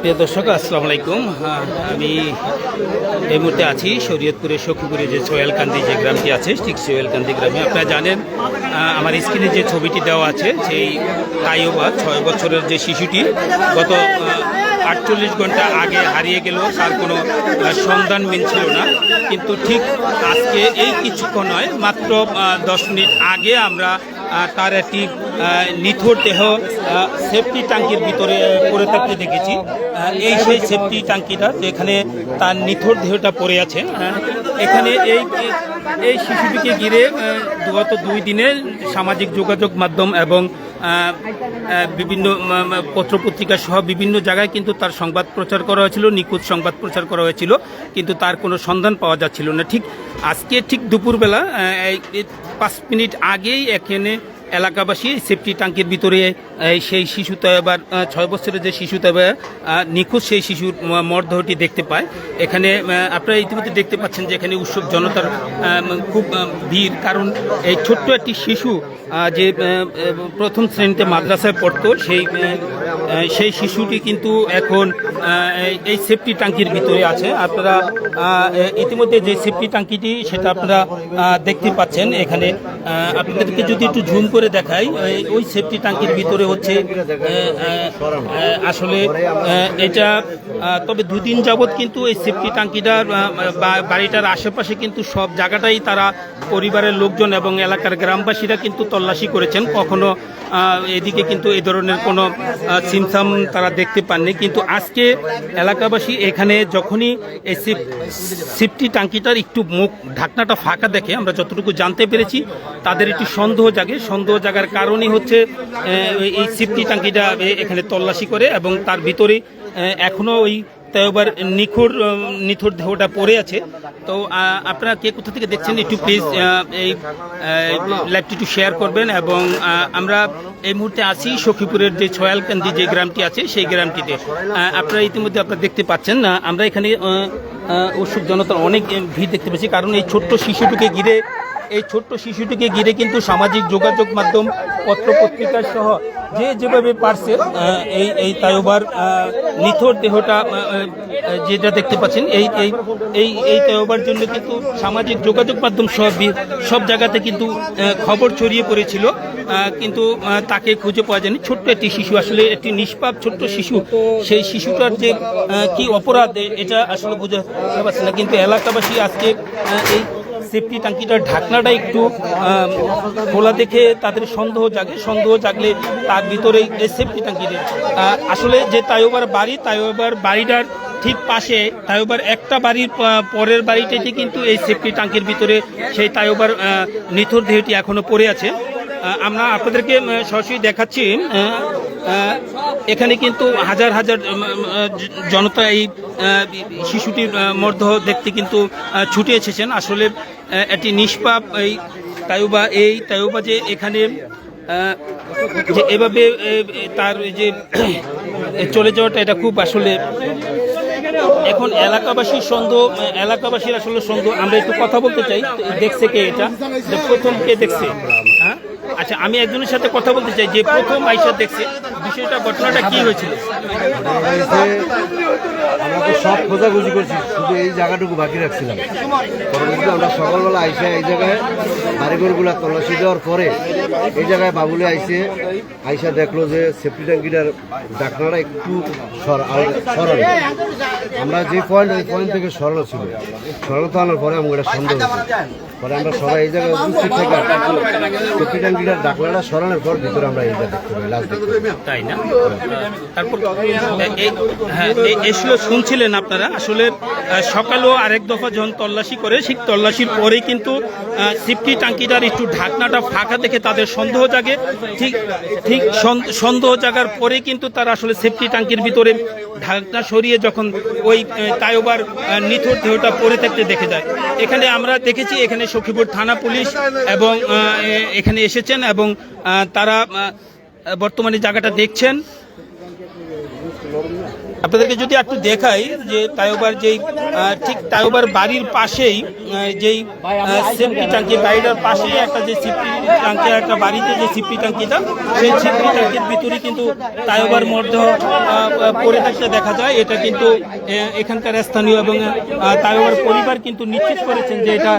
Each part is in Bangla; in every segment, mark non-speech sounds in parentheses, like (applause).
প্রিয় দর্শক আসসালামু আলাইকুম। হ্যাঁ, আমি এই মুহূর্তে আছি শরীয়তপুরের সখীপুরে যে সোহেলকান্দি যে গ্রামটি আছে ঠিক সোহেলকান্দি গ্রামে। আপনারা জানেন আমার স্ক্রিনে যে ছবিটি দেওয়া আছে সেই তাইওবা ছয় বছরের যে শিশুটি গত আটচল্লিশ ঘণ্টা আগে হারিয়ে গেল তার কোনো সন্ধান মিলছিল না। কিন্তু ঠিক আজকে এই কিছুক্ষণ নয় মাত্র দশ মিনিট আগে আমরা তার একটি নিথর দেহ সেফটি ট্যাঙ্কির ভিতরে পড়ে থাকতে দেখেছি। এই সেই সেফটি ট্যাঙ্কিটা যেখানে তার নিথর দেহটা পড়ে আছে। এখানে এই এই শিশুটিকে ঘিরে গত দুই দিনে সামাজিক যোগাযোগ মাধ্যম এবং বিভিন্ন পত্রপত্রিকা সহ বিভিন্ন জায়গায় কিন্তু তার সংবাদ প্রচার করা হয়েছিল, নিখুঁত সংবাদ প্রচার করা হয়েছিল, কিন্তু তার কোনো সন্ধান পাওয়া যাচ্ছিল না। ঠিক আজকে ঠিক দুপুরবেলা পাঁচ মিনিট আগেই এখানে এলাকাবাসী সেফটি ট্যাঙ্কির ভিতরে সেই শিশু এবার ছয় বছরের যে শিশু তবে নিখোঁজ সেই শিশুর মরদেহটি দেখতে পায়। এখানে আপনারা ইতিমধ্যে দেখতে পাচ্ছেন যে এখানে উৎসব জনতার খুব ভিড়। কারণ এই ছোট্ট একটি শিশু যে প্রথম শ্রেণীতে মাদ্রাসায় পড়তো, সেই সেই শিশুটি কিন্তু এখন এই- সেফটি ট্যাঙ্কির ভিতরে আছে। আপনারা ইতিমধ্যে যে সেফটি ট্যাঙ্কিটি, সেটা আপনারা দেখতে পাচ্ছেন এখানে। আপনাদেরকে যদি একটু ঝুম করে দেখাই ওই সেফটি ট্যাঙ্কির ভিতরে হচ্ছে আসলে এটা তবে দুদিন যাবৎ কিন্তু এই সেফটি ট্যাঙ্কিটার বাড়িটার আশেপাশে কিন্তু সব জায়গাটাই তারা পরিবারের লোকজন এবং এলাকার গ্রামবাসীরা কিন্তু তল্লাশি করেছেন। কখনো এদিকে কিন্তু এই ধরনের কোনো সিমসাম তারা দেখতে পাননি। কিন্তু আজকে এলাকাবাসী এখানে যখনই এই সিপটি টাঙ্কিটার একটু মুখ, ঢাকনাটা ফাঁকা দেখে আমরা যতটুকু জানতে পেরেছি, তাদের একটি সন্দেহ জাগে। সন্দেহ জাগার কারণই হচ্ছে এই সিপটি টাঙ্কিটা এখানে তল্লাশি করে এবং তার ভিতরে এখনও ওই তাইবার নিখুর নিথুর দেহটা পড়ে আছে। তো আপনারা কে কোথা থেকে দেখছেন একটু প্লিজ এই লাইভটি একটু শেয়ার করবেন এবং আমরা এই মুহূর্তে আছি সখীপুরের যে ছয়ালকান্দি যে গ্রামটি আছে, সেই গ্রামটিতে। আপনারা ইতিমধ্যে আপনারা দেখতে পাচ্ছেন না আমরা এখানে উৎসুক জনতার অনেক ভিড় দেখতে পাচ্ছি কারণ এই ছোট্ট শিশুটিকে ঘিরে, এই ছোট্ট শিশুটিকে ঘিরে কিন্তু সামাজিক যোগাযোগ মাধ্যম পত্র পত্রিকা সহ যে যেভাবে পারছে এই এই তাইবার নিথর দেহটা যেটা দেখতে পাচ্ছেন, এই এই এই এই তাইবার জন্য কিন্তু সামাজিক যোগাযোগ মাধ্যম সব সব জায়গাতে কিন্তু খবর ছড়িয়ে পড়েছিল। কিন্তু তাকে খুঁজে পাওয়া যায়নি। ছোট্ট একটি শিশু, আসলে একটি নিষ্পাপ ছোট্ট শিশু। সেই শিশুটার যে কি অপরাধ এটা আসলে বুঝে পারছে না। কিন্তু এলাকাবাসী আজকে এই সেফটি ট্যাঙ্কিটার ঢাকনাটা একটু খোলা দেখে তাদের সন্দেহ জাগে। সন্দেহ জাগলে তার ভিতরে এই সেফটি ট্যাঙ্কিটি। আসলে যে তাইওবার বাড়ি, তাইওবার বাড়িটার ঠিক পাশে, তাইওবার একটা বাড়ির পরের বাড়িটাতে কিন্তু এই সেফটি ট্যাঙ্কির ভিতরে সেই তাইওবার নিথর দেহটি এখনও পড়ে আছে। আমরা আপনাদেরকে সরাসরি দেখাচ্ছি এখানে কিন্তু হাজার হাজার জনতা এই শিশুটির মরদেহ দেখতে কিন্তু ছুটে এসেছেন। আসলে একটি নিষ্পাপ এই তাইবা এই তাইবা যে এখানে যে এভাবে তার যে, (clears throat) চলে যাওয়াটা এটা খুব আসলে, এখন এলাকাবাসীর সন্দেহ, এলাকাবাসীর আসলে সন্দেহ। আমরা একটু কথা বলতে চাই। দেখছে কে এটা? প্রথম কে দেখছে? হ্যাঁ? আচ্ছা আমি একজনের সাথে কথা বলতে চাই যে প্রথম আইসা দেখছে। বিষয়টা ঘটনাটা কি হয়েছিল? আমরা তো সব খোঁজাখুঁজি করছি শুধু এই জায়গাটুকু বাকি রাখছিলাম। পরবর্তীতে আমরা সকালবেলা আইসে এই জায়গায় বাড়িঘরগুলা তল্লাশি দেওয়ার পরে এই জায়গায় বাবুলে আইসে আইসা দেখল যে সেফটি ট্যাঙ্কিটার ডাকনাটা একটু সর- আল- সরানো আমরা যে পয়েন্ট ওই পয়েন্ট থেকে সরানো ছিল। সরানো আনার পরে আমাদের সন্দেহ হয়েছে। পরে আমরা সবাই এই জায়গায় উপস্থিত থেকে সেফটি ট্যাঙ্কিটার ডাকনাটা সরানোর পর ভিতরে আমরা এইটা দেখতে পাই লাস্ট দেখতে পাই না? তারপর হ্যাঁ এ- এসলো শুনছিলেন আপনারা? আসলে সকালেও আরেক দফা যখন তল্লাশি করে সেই তল্লাশির পরেই কিন্তু সিফটি টাঙ্কিটার একটু ঢাকনাটা ফাঁকা দেখে তাদের সন্দেহ জাগে। ঠিক ঠিক সন- সন্দেহ জাগার পরে কিন্তু তারা আসলে সেফটি টাঙ্কির ভিতরে ঢাকনা সরিয়ে যখন ওই তাইবার নিথর দেহটা পড়ে থাকতে দেখে যায়। এখানে আমরা দেখেছি, এখানে সখীপুর থানা পুলিশ এবং এখানে এসেছেন এবং তারা বর্তমানে জায়গাটা দেখছেন? আপনাদেরকে যদি একটু দেখাই যে তায়োবার যেই ঠিক তায়োবার বাড়ির পাশেই যেই সেফটি ট্যাঙ্কি বাড়িটার পাশে একটা যে সিপি ট্যাঙ্কি একটা বাড়িতে যে সিপি ট্যাঙ্কিটা, সেই সিপি ট্যাঙ্কির ভিতরে কিন্তু তাইবার মধ্যে পড়ে থাকতে দেখা যায়। এটা কিন্তু এখানকার স্থানীয় এবং তাইবার পরিবার কিন্তু নিশ্চিত করেছেন যে এটা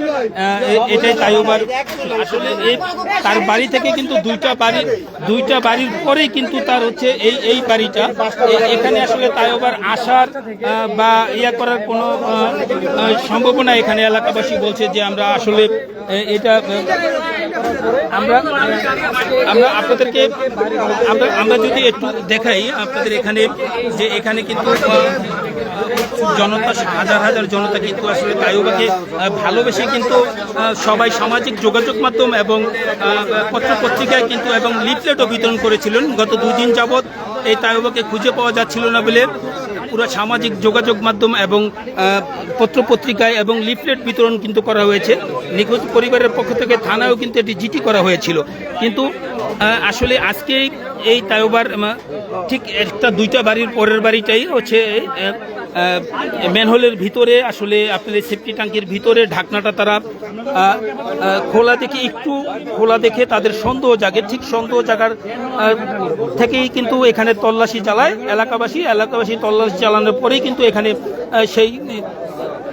এটাই তাইবার আসলে তার বাড়ি থেকে কিন্তু দুইটা বাড়ি, দুইটা বাড়ির পরেই কিন্তু তার হচ্ছে এই এই বাড়িটা। এখানে আসলে তাইবার আসার বা ইয়া করার কোনো সম্ভাবনা এখানে এলাকাবাসী বলছে যে আমরা আসলে এটা আমরা আমরা আপনাদেরকে, আমরা আমরা যদি একটু দেখাই, আপনাদের এখানে যে এখানে কিন্তু জনতা, হাজার হাজার জনতা কিন্তু আসলে তাইবাকে ভালোবেসে কিন্তু সবাই সামাজিক যোগাযোগ মাধ্যম এবং পত্র পত্রিকায় কিন্তু এবং লিফলেটও বিতরণ করেছিলেন। গত দুদিন যাবৎ এই তাইবাকে খুঁজে পাওয়া যাচ্ছিল না বলে পুরো সামাজিক যোগাযোগ মাধ্যম এবং পত্রপত্রিকায় এবং লিফলেট বিতরণ কিন্তু করা হয়েছে। নিখোঁজ পরিবারের পক্ষ থেকে থানায়ও কিন্তু এটি জিটি করা হয়েছিল। কিন্তু আসলে আজকে এই তাইবার ঠিক একটা দুইটা বাড়ির পরের বাড়িটাই হচ্ছে ম্যানহোলের ভিতরে আসলে আপনার সেফটি ট্যাঙ্কির ভিতরে ঢাকনাটা তারা খোলা দেখে, একটু খোলা দেখে তাদের সন্দেহ জাগে। ঠিক সন্দেহ জাগার থেকেই কিন্তু এখানে তল্লাশি চালায় এলাকাবাসী। এলাকাবাসী তল্লাশি চালানোর পরেই কিন্তু এখানে সেই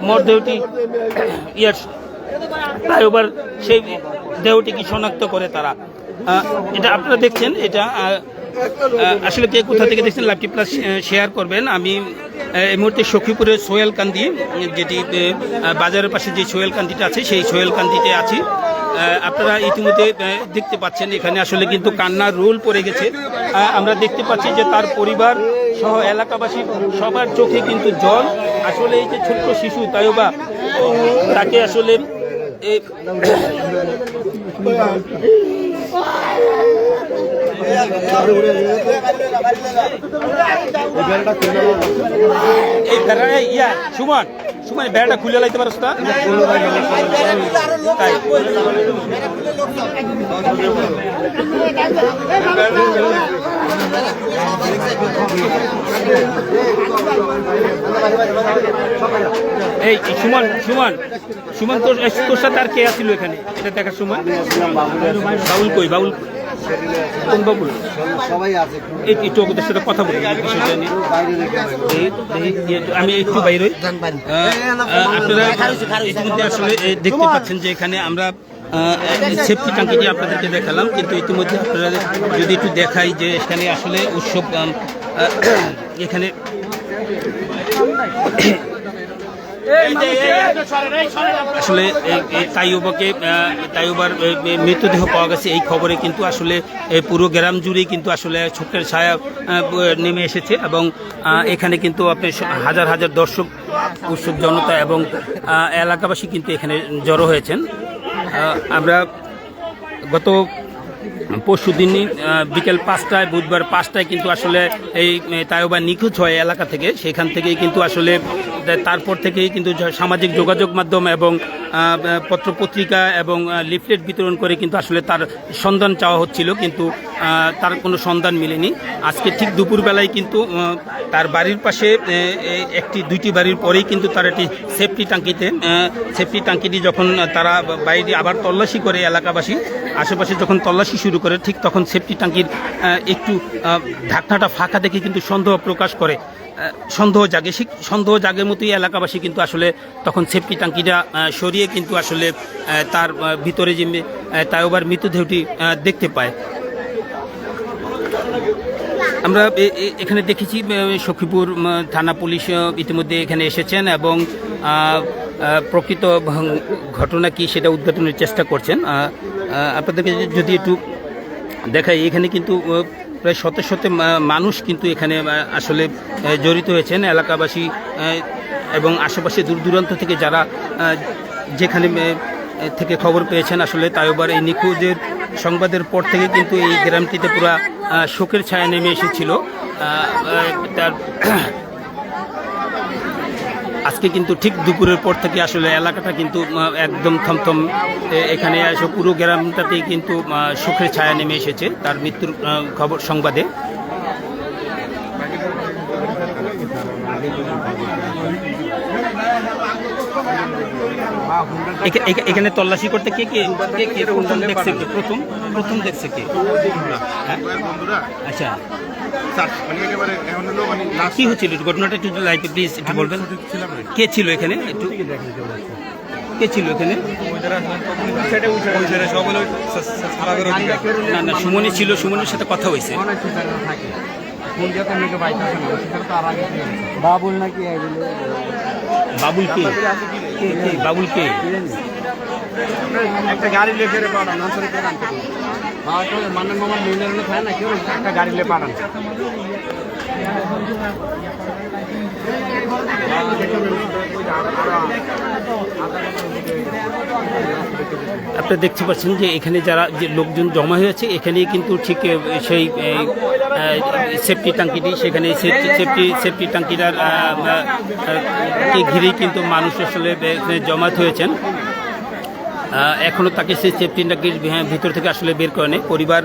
মরদেহটি ইয়ার ফ্লাইওভার সেই দেহটিকে শনাক্ত করে তারা। এটা আপনারা দেখছেন, এটা আসলে কে কোথা থেকে দেখছেন লাইভটি প্লাস শেয়ার করবেন। আমি এই মুহূর্তে সখীপুরের সোহেল কান্দি, যেটি বাজারের পাশে যে সোহেল কান্দিটা আছে, সেই সোহেল কান্দিতে আছি। আপনারা ইতিমধ্যে দেখতে পাচ্ছেন, এখানে আসলে কিন্তু কান্নার রোল পড়ে গেছে। আমরা দেখতে পাচ্ছি যে তার পরিবার সহ এলাকাবাসী, সবার চোখে কিন্তু জল। আসলে এই যে ছোট্ট শিশু তাইও বা, তাকে আসলে এই ইয়া, সুমন। সুমন খুলে লাইতে পারস না তাই। এই সুমন সুমন। সুমন তোর তোর সাথে আর কে আসছিল এখানে? এটা দেখার সময়? বাউল কই বাউল কোন বাবুল সবাই আছে। একটু ওদের সাথে কথা বলি আমি একটু বাইরে আপনারা ইতিমধ্যে আসলে দেখতে পাচ্ছেন যে এখানে আমরা সেফটি ট্যাঙ্কিটি আপনাদেরকে দেখালাম কিন্তু ইতিমধ্যে আপনারা যদি একটু দেখাই যে এখানে আসলে উৎসব এখানে আসলে এই- এই তাইওবাকে তাইওবার মৃতদেহ পাওয়া গেছে এই খবরে কিন্তু আসলে এই পুরো গ্রাম জুড়েই কিন্তু আসলে ছোট্টের ছায়া নেমে এসেছে এবং এখানে কিন্তু আপনি হাজার হাজার দর্শক উৎসুক জনতা এবং এলাকাবাসী কিন্তু এখানে জড়ো হয়েছেন। আমরা গত পরশু দিনই বিকেল পাঁচটায় বুধবার পাঁচটায় কিন্তু আসলে এই তাইবা নিখোঁজ হয় এলাকা থেকে। সেখান থেকেই কিন্তু আসলে তারপর থেকেই কিন্তু সামাজিক যোগাযোগ মাধ্যম এবং আহ, পত্র পত্রিকা এবং লিফলেট বিতরণ করে কিন্তু আসলে তার সন্ধান চাওয়া হচ্ছিল কিন্তু তার কোনো সন্ধান মেলেনি। আজকে ঠিক দুপুরবেলায় কিন্তু তার বাড়ির পাশে একটি দুইটি বাড়ির পরেই কিন্তু তার একটি সেফটি টাঙ্কিতে সেফটি টাঙ্কিটি যখন তারা বাইরে আবার তল্লাশি করে এলাকাবাসী আশেপাশে যখন তল্লাশি শুরু করে ঠিক তখন সেফটি টাঙ্কির আহ, একটু ঢাকনাটা ফাঁকা দেখে কিন্তু সন্দেহ প্রকাশ করে। সন্দেহ জাগে। সেই সন্দেহ জাগের মতোই এলাকাবাসী কিন্তু আসলে তখন সেফটি টাঙ্কিটা আহ, সরিয়ে কিন্তু আসলে তার ভিতরে যে তাইবার মৃতদেহটি দেখতে পায়। আমরা এখানে দেখেছি সখীপুর থানা পুলিশ ইতিমধ্যে এখানে এসেছেন এবং প্রকৃত ঘটনা কি সেটা উদ্ঘাটনের চেষ্টা করছেন। আপনাদেরকে যদি একটু দেখাই, এখানে কিন্তু প্রায় শত শত মানুষ কিন্তু এখানে আসলে জড়িত হয়েছেন এলাকাবাসী এবং আশেপাশে দূর দূরান্ত থেকে যারা যেখানে থেকে খবর পেয়েছেন আসলে তাই তাইবার এই নিখোঁজের সংবাদের পর থেকে কিন্তু এই গ্রামটিতে পুরা শোকের ছায়া নেমে এসেছিল। তার আজকে কিন্তু ঠিক দুপুরের পর থেকে আসলে এলাকাটা কিন্তু একদম থমথম এখানে এসে পুরো গ্রামটাতেই কিন্তু সুখের ছায়া নেমে এসেছে। তার মৃত্যুর খবর সংবাদে। এখানে তল্লাশি করতে কে কে কে কে প্রথম দেখছে কে? প্রথম প্রথম দেখছে কে? হ্যাঁ? আচ্ছা। মানে মানে কি হচ্ছিল? ঘটনাটা একটু লাইভে প্লিজ একটু বলবেন। কে। ছিল এখানে? একটু কে ছিল এখানে? না না সুমনি ছিল সুমনের সাথে কথা হয়েছে। বাবুল নাকি বাবুল কে বাবুল কে একটা গাড়ি লেখে পাঠান মান্নান মামার খায় না কেউ একটা গাড়ি লে পাঠান আপনারা দেখতে পাচ্ছেন যে এখানে যারা যে লোকজন জমা হয়েছে, এখানেই কিন্তু ঠিক সেই সেফটি টাঙ্কিটি সেখানে সেফটি সেফটি টাঙ্কিটার ঘিরেই কিন্তু মানুষ আসলে এখানে হয়েছেন। আহ, এখনও তাকে সেই সেফটি ভি- ভিতর থেকে আসলে বের করে নেই পরিবার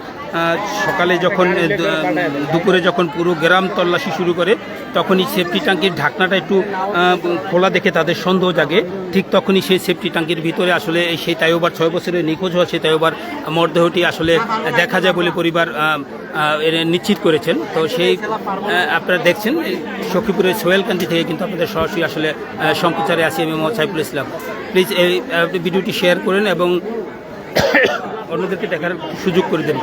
সকালে যখন দুপুরে যখন পুরো গ্রাম তল্লাশি শুরু করে তখনই সেফটি ট্যাঙ্কির ঢাকনাটা একটু খোলা দেখে তাদের সন্দেহ জাগে। ঠিক তখনই সেই সেফটি ট্যাঙ্কির ভিতরে আসলে সেই তাইওবার ছয় বছরের নিখোঁজ হওয়া সেই তাইওবার মরদেহটি আসলে দেখা যায় বলে পরিবার নিশ্চিত করেছেন। তো সেই আপনারা দেখছেন সখীপুরের সোহেলকান্দি থেকে কিন্তু আপনাদের সরাসরি আসলে সম্প্রচারে আছি আমি মোহাম্মদ সাইফুল ইসলাম। প্লিজ এই ভিডিওটি শেয়ার করেন এবং (coughs) অন্যদেরকে দেখার সুযোগ করে দেন।